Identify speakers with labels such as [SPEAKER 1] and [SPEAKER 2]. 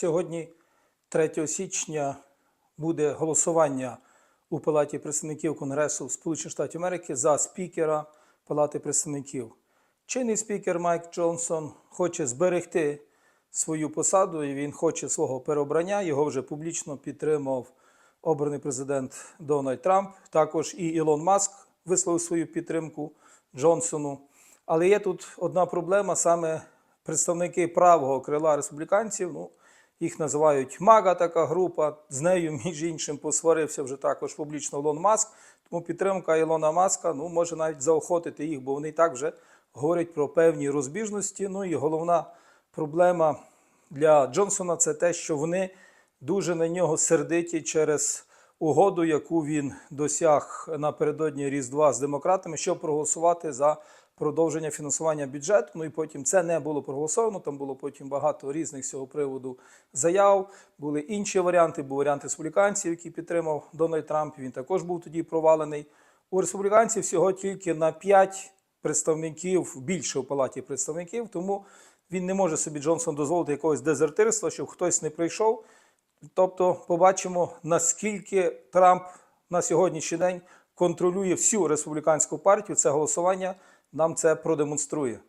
[SPEAKER 1] Сьогодні, 3 січня, буде голосування у Палаті представників Конгресу Сполучених Штатів Америки за спікера Палати представників. Чинний спікер Майк Джонсон хоче зберегти свою посаду і він хоче свого переобрання. Його вже публічно підтримав обраний президент Дональд Трамп. Також і Ілон Маск висловив свою підтримку Джонсону. Але є тут одна проблема: саме представники правого крила республіканців. Ну, їх називають Мага, така група. З нею, між іншим, посварився вже також публічно Ілон Маск. Тому підтримка Ілона Маска ну, може навіть заохотити їх, бо вони так вже говорять про певні розбіжності. Ну і головна проблема для Джонсона це те, що вони дуже на нього сердиті через угоду, яку він досяг напередодні Різдва з демократами, щоб проголосувати за продовження фінансування бюджету. Ну і потім це не було проголосовано. Там було потім багато різних з цього приводу заяв. Були інші варіанти. Був варіант республіканців, який підтримав Дональд Трамп. Він також був тоді провалений. У республіканців всього тільки на 5 представників більше в палаті представників, тому він не може собі Джонсон дозволити якогось дезертирства, щоб хтось не прийшов. Тобто, побачимо, наскільки Трамп на сьогоднішній день контролює всю республіканську партію. Це голосування нам це продемонструє.